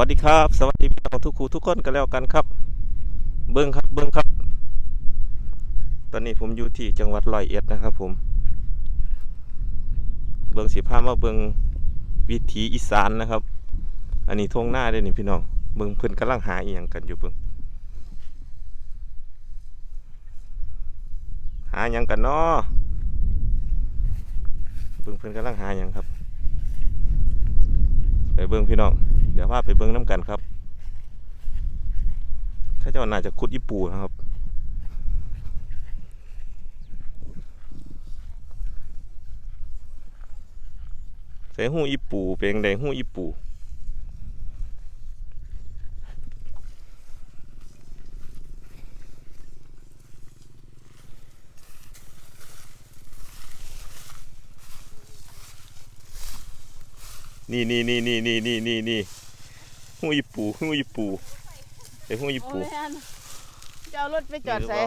วัสดีครับ สวัสดีพี่น้องทุกครูทุกคนกันแล้วกันครับ เบิ้งครับเบิ้งครับ ตอนนี้ผมอยู่ที่จังหวัดร้อยเอ็ดนะครับผม เบิ้งสีผ้ามาเบิ้งวิถีอีสานนะครับ อันนี้ทงหน้าเด้นี่พี่น้อง เบิ้งเพิ่อนกำลังหาอีหยังกันอยู่เบิ้งหาหยังกันเนาะเบิ้งเพิ่อนกำลังหาหยังครับไปเบิ้งพี่น้อง เดี๋ยวพาไปเบิ้งน้ำกันครับข้าเจ้าน่าจะขุดอิปูนะครับใส่หูอิปูเป็นแดงหูอิปูนี่นี่นี่นี่นี่นี่นี่ หูอีปูหูอีปูใส่หูอีปูโอ้ยอันจะเอารถไปจอดใส่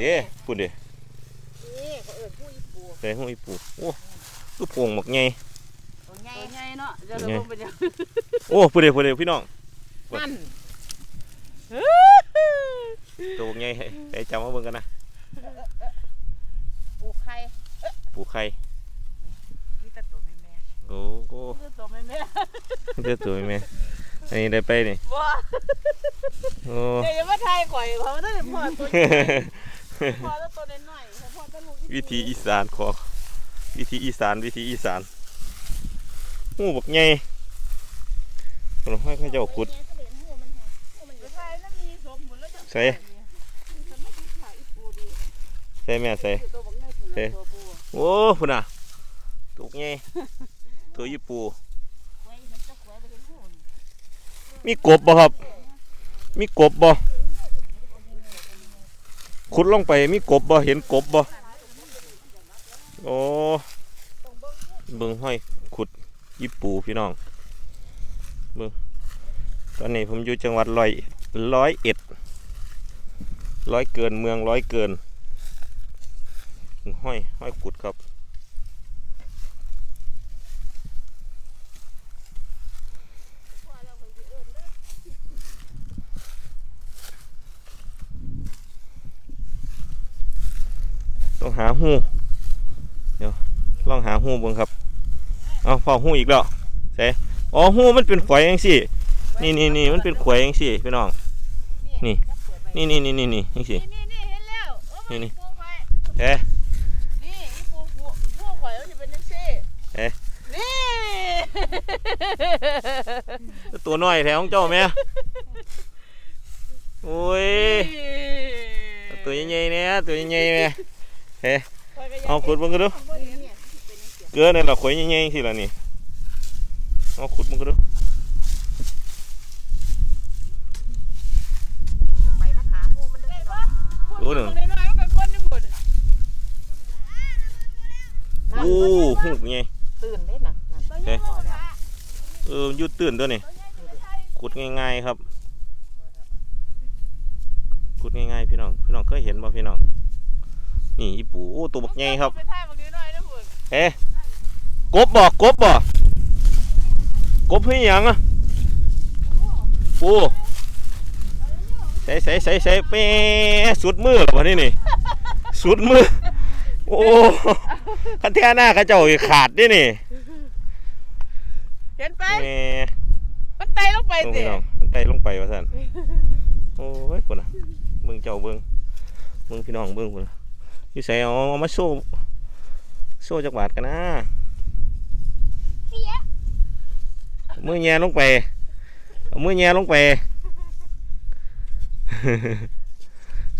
นี่พูดดินี่เขาเอิ้นผู้อีปูใส่หูอีปูโอ้ลูกโป่งหมกไงตัวใหญ่ตัวใหญ่เนาะจะลงไปเดี๋ยวโอ้พูดดิพูดดิพี่น้องนั่นตัวหมกไงไอ้จำมาเบิ่งกันนะปูไข่ปูไข่มีแต่ตัวแม่แม่โอ้โหมีแต่ตัวแม่แม่เดือดตัวไหม อันนี้ได้ไปนี่บ่โอ้ เดี๋ยวอย่ามาทายข่อยเพราะว่าตั้งแต่พ่อตัวใหญ่พ่อแล้วตัวน้อยๆพ่อตั้งลูกวิธีอีสานขอวิธีอีสานวิธีอีสานหูบักไงเราให้ข้าเจ้าขุดไปทายแล้วมีสมบุญแล้วจะใส่ฉันไม่คิดขายอีปูดีใส่แม่ใส่ตัวบักใหญ่ถึงตัวปูโอ้พุ่นน่ะตัวไงตัวญี่ปูไว้มันจะขวายไปเห็นหูนี่ มีกบบ่ครับ มีกบบ่ขุดลงไปมีกบบ่เห็นกบบ่โอ้เบิ่งห้อยขุดญี่ปูพี่น้องเบิ่งตอนนี้ผมอยู่จังหวัดร้อยร้อยเอ็ดร้อยเกินเมืองร้อยเกินห้อยห้อยขุดครับ ต้องหาหูเดี๋ยวลองหาหูเบิ่งครับเอาพอหูอีกแล้วใส่อ๋อหูมันเป็นขวายเองสินี่นี่นี่มันเป็นขวายเองสิพี่น้อง นี่ นี่นี่นี่นี่นี่เองสินี่นี่เห็นแล้วโอ้มันนี่ปูไข่เอ๊ะนี่อีปูปูปูข่อยมันจะเป็นจังซี่เอ๊ะนี่ตัวน้อยแถวของเจ้าแม่โอ้ยตัวใหญ่ๆเนี่ยตัวใหญ่ๆแม่ เอ๊ะเอาขุดเบิ่งกันดูเกลือเนี่ยเราขวายใหญ่ๆสิล่ะนี่เอาขุดเบิ่งกันดูไปนะคะหูมันได้ปะโอ้หนึ่งน้อยๆมันก็ก้นนี่หมดโอ้หูใหญ่ตื่นได้น่ะนั่นเอ๊ะเอออยุดตื่นตัวนี่ขุดง่ายๆครับขุดง่ายๆพี่น้องพี่น้องเคยเห็นบ่พี่น้อง นี่อีปูโอ้ตัวบักใหญ่ครับไปท่าบางน้อยๆนะพุ่นเอ๊ะกบบ่กบบ่กบเฮียงอะปูใส่ใส่ใส่ใส่เป๊ะสุดมือเหรอวะนี่นี่สุดมือโอ้คันแท่หน้าเขาเจ้าอีกขาดดินี่เห็นไปแหม่มันไตลงไปเบิ่งสิพี่น้องมันไต่ลงไปว่าซั่นโอ้ยพุ่นน่ะเบิ่งเจ้าเบิ่งเบิ่งพี่น้องเบิ่งพุ่นน่ะ อยู่ไสเอาเอามาโชว์โชว์จักบาทกันนะมือแย่ลงไปเอามือแย่ลงไป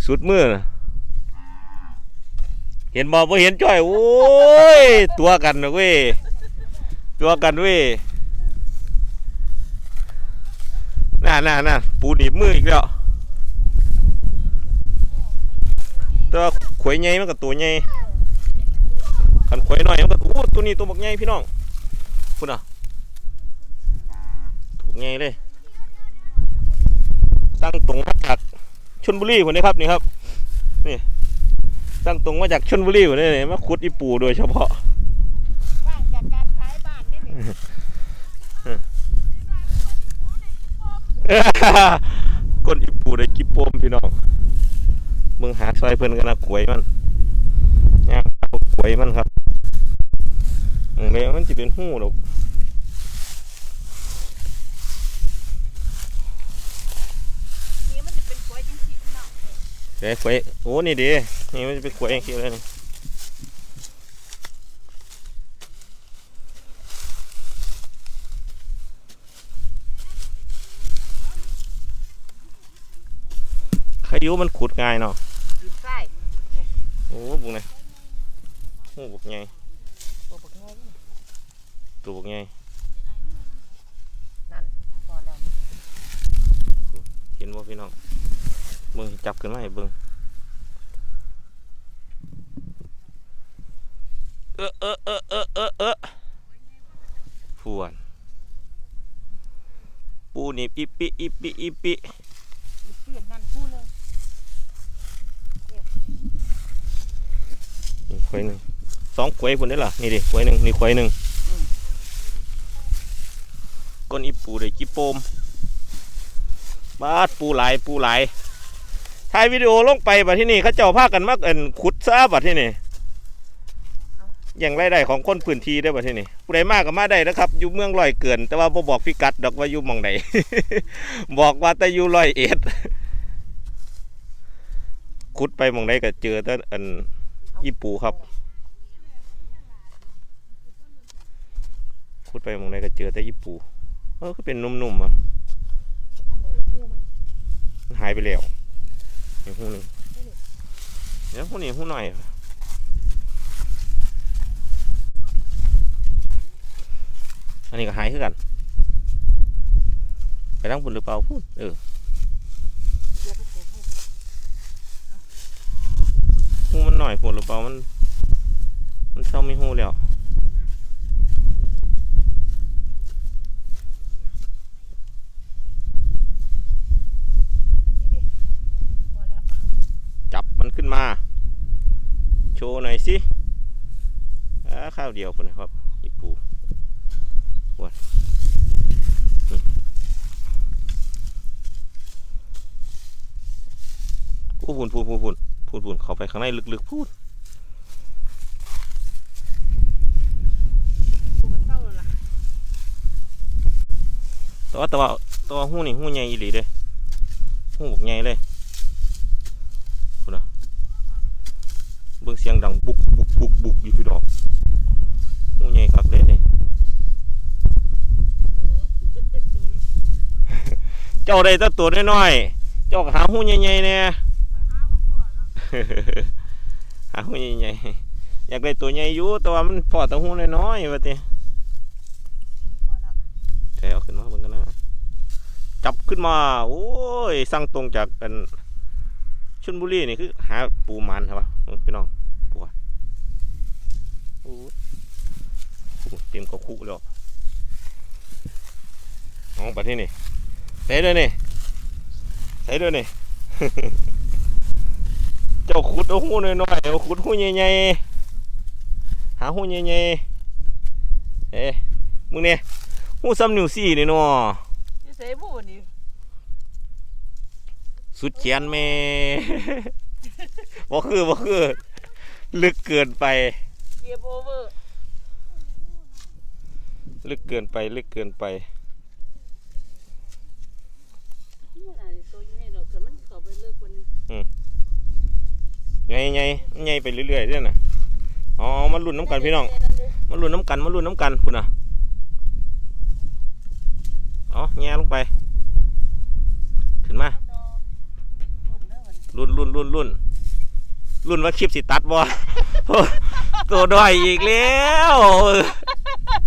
สุดมือน่ะเห็นบ่บ่เห็นจ้อยโอ้ยตัวกันนะเว้ยตัวกันเว้ยน่าน่าน่าปูหนีบมืออีกแล้ว ตัวขวยใหญ่มันกับตัวใหญ่ขันขวยหน่อยมันก็โอ้ตัวนี้ตัวบักใหญ่พี่น้องคุณอะตัวบักใหญ่เลยตั้งตรงมาจากชนบุรีคนนี้ครับนี่ครับนี่ตั้งตรงมาจากชนบุรีคนนี้มาขุดอีปูโดยเฉพาะบ้านจากการขายบ้านนี่ก้นอีปูได้กิโปมพี่น้อง มึงหาซอยเพิ่นกันนะขวยมันย่างเอาขวยมันครับมึงเลยมันจะเป็นหู้หรอกนี่มันจะเป็นกล้วยจังซี่พี่น้องเดี๋ยวขวยโอ้นี่ดีนี่มันจะเป็นขวยเองคิดเลยนี่ขยุมันขุดง่ายเนาะดินใต้ โอ้บุกไงโอ้บุกไงบ่บักง่ายนี่ตัวบุกไงนั่นพอแล้วเห็นบ่พี่น้องเบิ่งจับขึ้นมาให้เบิ่งเออเออเออเออเออเออพวนปูนี่อิปิอิปิอิปิ อีเปลี่ยนนั่นพูดเลย นี่ ขวยหนึ่งสองขวยพุ่นได้ล่ะนี่ดิขวยหนึ่งนี่ขวยหนึ่งก้นอีปูได้กี่โปมบาดปูหลายปูหลายถ่ายวิดีโอลงไปบัดที่นี่เขาเจ้าพากันมากเอินขุดซะบัดที่นี่อย่างไรได้ของคนพื้นที่ได้บัดที่นี่ผู้ใดมากก็มาได้นะครับอยู่เมืองลอยเกิน แต่ว่าบ่บอกพิกัดดอกว่าอยู่มองไหนบอกว่าแต่อยู่ลอยเอ็ดขุดไปมองใดก็เจอแต่อัน อีปูครับขุดไปมองใดก็เจอแต่อีปูเออคือเป็นนุ่มๆอะหนล่ะหูมันหายไปแล้วอีกหูหนึ่งเดี๋ยวหูนี้หูหน่อยอันนี้ก็หายคือกัน ไปทั้งปุ่นหรือเปล่าพูดเออ เดี๋ยวไปเจอหู หูมันหน่อยปุ่นหรือเปล่ามัน มันเศร้าไม่หูแล้วจับมันขึ้นมา โชว์หน่อยสิข้าวเดียวคนนะครับอีปูวันนี่พูดพูนพูนพูน พูนพูนพูนเข้าไปข้างในลึกๆพูดหูมันเศร้าแล้วล่ะแต่ว่าแต่ว่าแต่ว่าหูนี่หูใหญ่อีหลีเด้หูบกใหญ่เลยคุณน่ะเบิ่งเสียงดังบุกบุกบุกบุกอยู่พี่ดอกหูใหญ่คักเลยนี่เจ้าได้แตัตัวน้อยๆเจ้าก็หาหูใหญ่ๆเนี่ย หาหูใหญ่ๆอยากได้ตัวใหญ่อยู่แต่ว่ามันพอแตัวหูน้อยๆว่าติแล้วใช้เอาขึ้นมาเบิ่งกันนะ จับขึ้นมา โอ้ยสั่งตรงจากกันชลบุรีนี่คือ หาปูมันครับเบิ่งพี่น้องปูอะโอ้โอ้เต็มกระคุแล้วน้องไปที่นี่ใส่ด้วยนี่ใส่ด้วยนี่ เจ้าขุดเอาหูน้อยๆเอาขุดหูใหญ่ๆหาหูใหญ่ๆเอ๊ะมึงเนี่ยหูซ้ำนิ้วสี่นี่เนาะนี่ใส่หมูนี่สุดเขียนแม่บ่คือบ่คือ ลึกเกินไปเก็บโอเวอร์ลึกเกินไปลึกเกินไปนี่น่ะตัวใหญ่ดอกแต่มันเข้าไปเลิกกว่านี้ ไงไงไงไปเรื่อยๆเด้อน่ะอ๋อมันรุ่นน้ำกันพี่น้อง มันรุ่นน้ำกันมันรุ่นน้ำกันคุณน่ะอ๋อแง่ลงไป ขึ้นมารุ่นรุ่นรุ่นรุ่นรุ่นว่าคลิปสิตัดบ่โอ้ตัวด้อยอีกแล้ว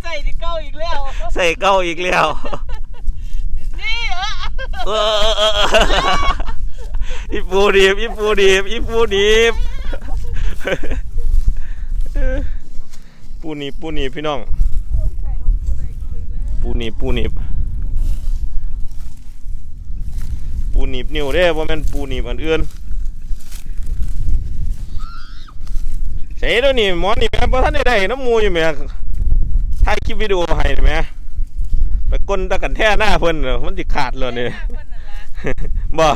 ใส่ที่เก้าอีกแล้วใส่เก้าอีกแล้วนี่เออเอ อเออเอออีปูดีบอีปูดีบอีปูดีบปูหนีบปูหนีบพี่น้องใส่ลงไปใส่เก้าอีกแล้วปูหนีบปูหนีบปูหนีบนิ้วเด้ว่าแม่นปูหนีบอันอื่นใส่แล้วนี่หมอนี่แม่บ่ทันได้ได้น้ำมูอยู่แม่ถ่ายคลิปวิดีโอให้แม่ไปกลตะกันแท่หน้าเพิ่นน่ะมันสิขาดแล้วนี่เพิ่นนั่นล่ะบ่